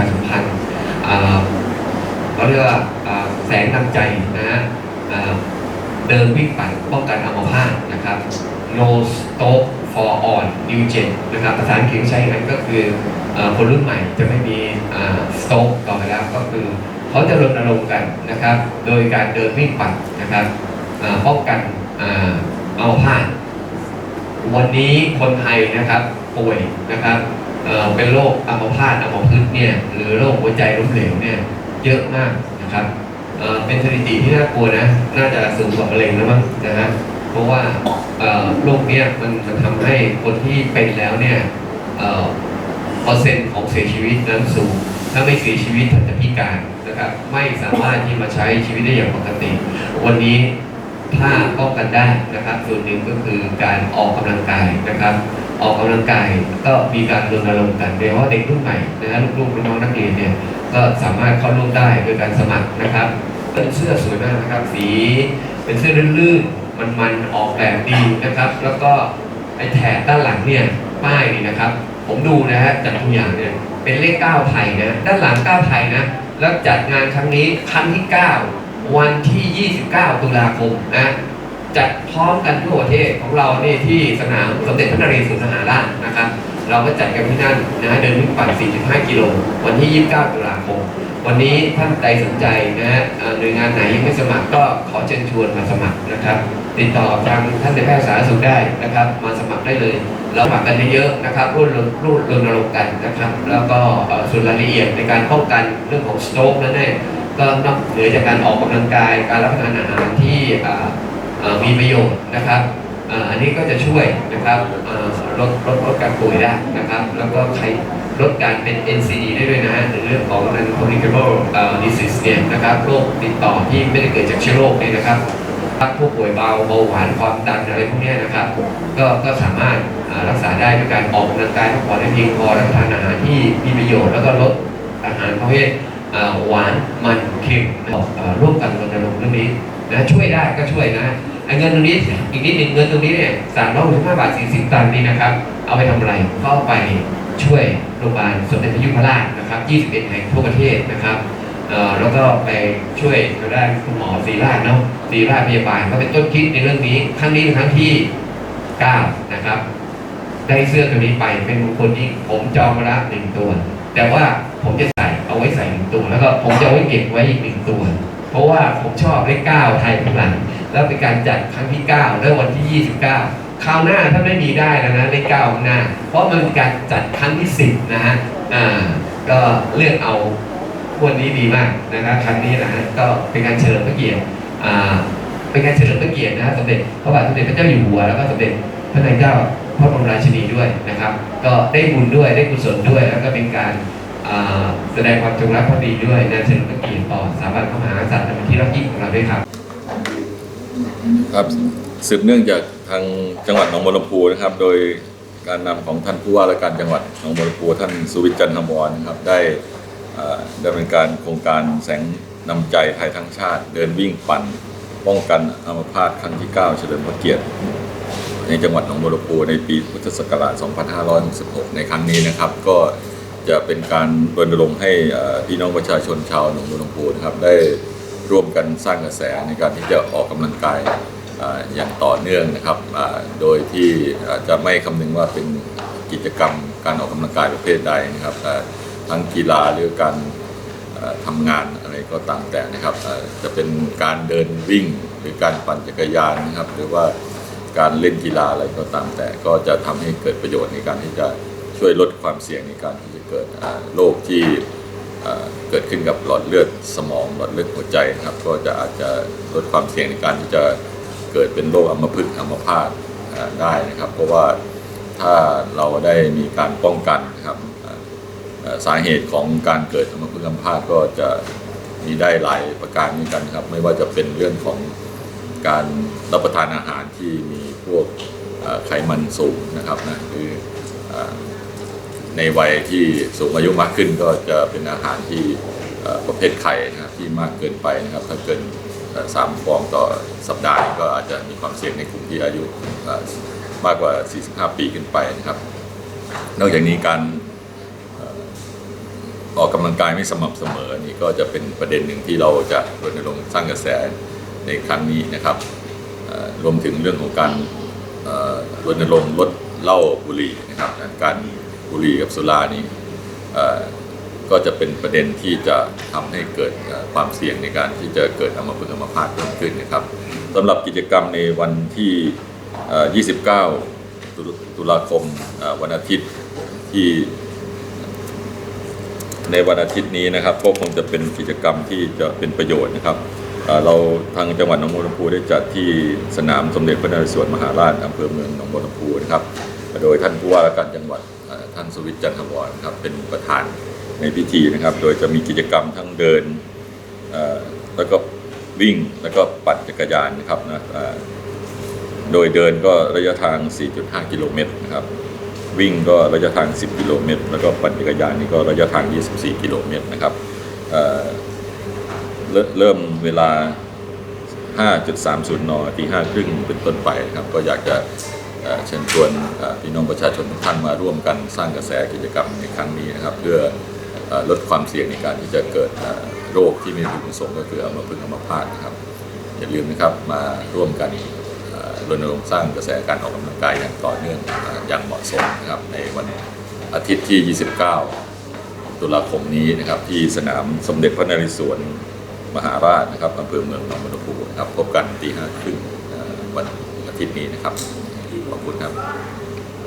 าสัมพันธ์เขาเรียกว่าแสงนำใจนะฮะเดินวิ่งปั่นป้องกันอัมพาตนะครับ no stop for on new gen นะครับภาษาอังกฤษใช้กันก็คืออคนรุ่นใหม่จะไม่มี stop ต่อไปแล้วก็คือเขาจะรณรงค์กันนะครับ โดยการเดินวิ่งปั่นนะครับป้องกันอัมพาตวันนี้คนไทยนะครับป่วยนะครับ เป็นโรคอัมพาตอัมพฤกษ์เนี่ยหรือโรคหัวใจล้มเหลวเนี่ยเยอะมากนะครับเป็นสถิติที่น่ากลัวนะ น่าจะสูงกว่ามะเร็งแล้วมั้งนะฮะเพราะว่าโรคเนี้ยมันมันทำให้คนที่เป็นแล้วเนี่ยเปอร์เซ็นต์ของเสียชีวิตนั้นสูง ถ้าไม่เสียชีวิตท่านจะพิการนะครับ ไม่สามารถที่มาใช้ชีวิตได้อย่างปกติ วันนี้ ถ้าป้องกันได้นะครับ ส่วนหนึ่งก็คือการออกกำลังกายนะครับ ออกกำลังกายก็มีการรณรงค์กันโดยเฉพาะเด็กรุ่นใหม่นะฮะลูกๆน้องนักเรียนเนี่ยก็สามารถเข้าร่วมได้โดยการสมัครนะครับเป็นเสื้อสวยมากนะครับ สีเป็นเสื้อลื่นๆมันๆออกแบบดีนะครับ แล้วก็ไอ้แถบด้านหลังเนี่ยป้ายนี่นะครับ ผมดูนะฮะจากตัวอย่างเนี่ยเป็นเลข9ไทยนะด้านหลัง9ไทยนะแล้วจัดงานครั้งนี้ครั้งที่9 วันที่ 29 ตุลาคมนะจัดพร้อมกันทั่วประเทศของเราเนี่ยที่สนามสมเด็จพระนเรศวรมหาราชนะครับ เราก็จัดกันที่นั่นนะเดินวิ่งปั่น 45 กิโลวันที่ 29 ตุลาคม วันนี้ท่านใดสนใจนะเอ่อหน่วยงานไหนยังไม่สมัครก็ขอเชิญชวนมาสมัครนะครับ ติดต่อทางท่านในแพทย์สาธารณสุขได้นะครับ มาสมัครได้เลย เราสมัครกันเยอะๆนะครับร่วมรณร่วมรณรงค์กันนะครับ แล้วก็ส่วนรายละเอียดในการป้องกันเรื่องของสโตรกนั้นเนี่ย ก็นอกเหนือจากการออกกำลังกาย การรับประทานอาหารที่มีประโยชน์นะครับอันนี้ก็จะช่วยนะครับลดลดลดการป่วยได้นะครับ แล้วก็ใครลดการเป็น NCD ได้ด้วยนะฮะหรือเรื่องของ non communicable disease เนี่ยนะครับโรคติดต่อที่ไม่ได้เกิดจากเชื้อโรคเนี่ยนะครับผู้ป่วยเบาเบาหวานความดันอะไรพวกนี้นะครับ ก็ก็สามารถรักษาได้ด้วยการออกกำลังกายพักผ่อนให้เพียงพอรับประทานอาหารที่มีประโยชน์แล้วก็ลดอาหารประเภท หวานมันเค็มนะร่วมกันรณรงค์เรื่องนี้นะช่วยได้ก็ช่วยนะไอ้เงินตรงนี้อีกนิดหนึ่งเงินตรงนี้เนี่ยสามร้อยหกสิบห้าบาทสี่สิบตังนี่นะครับ เอาไปทำอะไรก็เอาไปช่วยโรงพยาบาลสมเด็จพระยุพราชนะครับ21แห่งทั่วประเทศนะครับแล้วก็ไปช่วยทางด้านคุณหมอศรีราชเนาะศรีราชพยาบาลก็เป็นต้นคิดในเรื่องนี้ครั้งนี้เป็นครั้งที่9นะครับ ได้เสื้อตัวนี้ไปเป็นมงคลยิ่ผมจองมาละหนึ่งตัว แต่ว่าผมจะ เอาไว้ใส่หนึ่งตัว แล้วก็ผมจะเอาไว้เก็บไว้อีกหนึ่งตัว เพราะว่าผมชอบเลขเก้าไทยข้างหลังแล้วเป็นการจัดครั้งที่9แล้ววันที่29คราวหน้าถ้าไม่มีได้แล้วนะเลข9ข้าหน้า เพราะมันเป็นการจัดครั้งที่10นะฮะอ่าก็เลือกเอาวันนี้ดีมากนะครับครั้งนี้นะฮะก็เป็นการเฉลิมพระเกียรติอ่าเป็นการเฉลิมพระเกียรตินะฮะสมเด็จพระบาทสมเด็จพระเจ้าอยู่หัวแล้วก็สมเด็จพระนางเจ้าพระบรมราชินีด้วยนะครับ ก็ได้บุญด้วยได้กุศลด้วยแล้วก็เป็นการ แสดงความจงรักภักดีด้วยในเฉลิมพระเกียรติต่อสถาบันพระมหากษัตริย์เป็นที่รักยิ่งของเราด้วยครับ ครับสืบเนื่องจากทางจังหวัดหนองบัวลำพูนะครับ โดยการนำของท่านผู้ว่าราชการจังหวัดหนองบัวลำพูท่านสุวิทย์จันทร์ธรรมวรนะครับได้เอ่อดำเนินการโครงการแสงนำใจไทยทั้งชาติ เดินวิ่งปั่นป้องกันอัมพาตครั้งที่ 9 เฉลิมพระเกียรติ ในจังหวัดหนองบัวลำพูในปีพุทธศักราช 2566 ในครั้งนี้นะครับ ก็ จะเป็นการรณรงค์ให้พี่น้องประชาชนชาวหนองบัวลำพูนะครับได้ร่วมกันสร้างกระแสในการที่จะออกกำลังกายอย่างต่อเนื่องนะครับ โดยที่จะไม่คำนึงว่าเป็นกิจกรรมการออกกำลังกายประเภทใดนะครับ ทั้งกีฬาหรือการอ่าทำงานอะไรก็ตามแต่นะครับ จะเป็นการเดินวิ่งหรือการปั่นจักรยานนะครับ หรือว่าการเล่นกีฬาอะไรก็ตามแต่ก็จะทำให้เกิดประโยชน์ในการที่จะ ช่วยลดความเสี่ยงในการที่จะเกิดโรคที่เกิดขึ้นกับหลอดเลือดสมองหลอดเลือดหัวใจนะครับก็จะอาจจะลดความเสี่ยงในการที่จะเกิดเป็นโรคอัมพฤกษ์อัมพาตได้นะครับ เพราะว่าถ้าเราได้มีการป้องกันนะครับสาเหตุของการเกิดอัมพฤกษ์อัมพาตก็จะมีได้หลายประการด้วยกันครับ ไม่ว่าจะเป็นเรื่องของการรับประทานอาหารที่มีพวกไขมันสูงนะครับนะหรือ ในวัยที่สูงอายุมากขึ้นก็จะเป็นอาหารที่ประเภทไข่นะครับที่มากเกินไปนะครับ ถ้าเกินสามฟองต่อสัปดาห์ก็อาจจะมีความเสี่ยงในกลุ่มที่อายุมากกว่า 45 ปีขึ้นไปนะครับ นอกจากนี้การออกกำลังกายไม่สม่ำเสมอนี่ก็จะเป็นประเด็นหนึ่งที่เราจะรณรงค์สร้างกระแสในครั้งนี้นะครับรวมถึงเรื่องของการรณรงค์ลดเหล้าบุหรี่นะครับการ บุหรี่กับสุรานี่ก็จะเป็นประเด็นที่จะทำให้เกิดความเสี่ยงในการที่จะเกิดอัมพฤกษ์อัมพาตเพิ่มขึ้นนะครับสำหรับกิจกรรมในวันที่ 29 ตุลาคมวันอาทิตย์ที่ ในวันอาทิตย์นี้นะครับก็คงจะเป็นกิจกรรมที่จะเป็นประโยชน์นะครับเราทางจังหวัดหนองบัวลำพูได้จัดที่สนามสมเด็จพระนเรศวรมหาราชอำเภอเมืองหนองบัวลำพูนะครับ โดยท่านผู้ว่าการจังหวัด ท่านสวิทย์จันทวรนะครับเป็นประธานในพิธีนะครับ โดยจะมีกิจกรรมทั้งเดินแล้วก็วิ่งแล้วก็ปั่นจักรยานนะครับนะโดยเดินก็ระยะทาง 4.5 กิโลเมตรนะครับ วิ่งก็ระยะทาง 10 กิโลเมตร แล้วก็ปั่นจักรยานนี่ก็ระยะทาง 24 กิโลเมตรนะครับเริ่มเริ่มเวลา 5.30 น ตี5ครึ่งเป็นต้นไปนะครับ ก็อยากจะ เชิญชวนพี่น้องประชาชนทุกท่านมาร่วมกันสร้างกระแสกิจกรรมในครั้งนี้นะครับ เพื่อลดความเสี่ยงในการที่จะเกิดโรคที่ไม่พึงประสงค์ก็คืออัมพฤกษ์อัมพาตนะครับอย่าลืมนะครับมาร่วมกันรณรงค์สร้างกระแสการออกกำลังกายอย่างต่อเนื่องอย่างเหมาะสมนะครับในวันอาทิตย์ที่ 29 ตุลาคมนี้นะครับที่สนามสมเด็จพระนเรศวรมหาราชนะครับอำเภอเมืองหนองบัวลำพูนะครับพบกันตีห้าครึ่งวันอาทิตย์นี้นะครับ คุณครับ